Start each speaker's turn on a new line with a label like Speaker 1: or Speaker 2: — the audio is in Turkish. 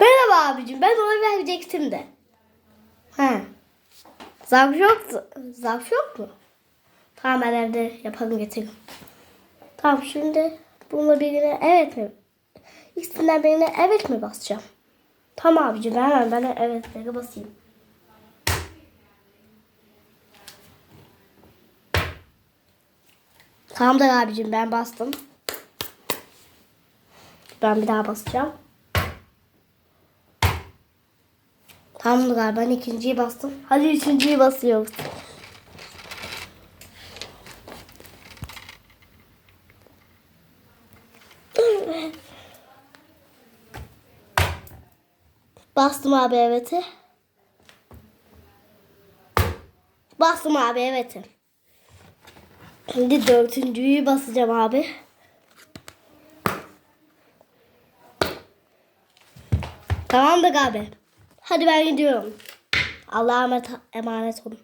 Speaker 1: Merhaba abicim ben ona verecektim de. He. Zarf yok. Zarf yok mu? Tamam ben evde yaparım getiririm. Tamam şimdi bununla birine evet mi? İkisinden birine evet mi basacağım? Tamam abicim ben hemen ben evetlere basayım. Tamamdır abicim ben bastım. Ben bir daha basacağım. Tamamdır abi ben ikinciyi bastım. Hadi üçüncüyü basıyoruz. Bastım abi evet'i. Bastım abi evet'i. Şimdi dördüncüyü basacağım abi. Tamamdır abi. Hadi ben gidiyorum. Allah'a emanet- olun.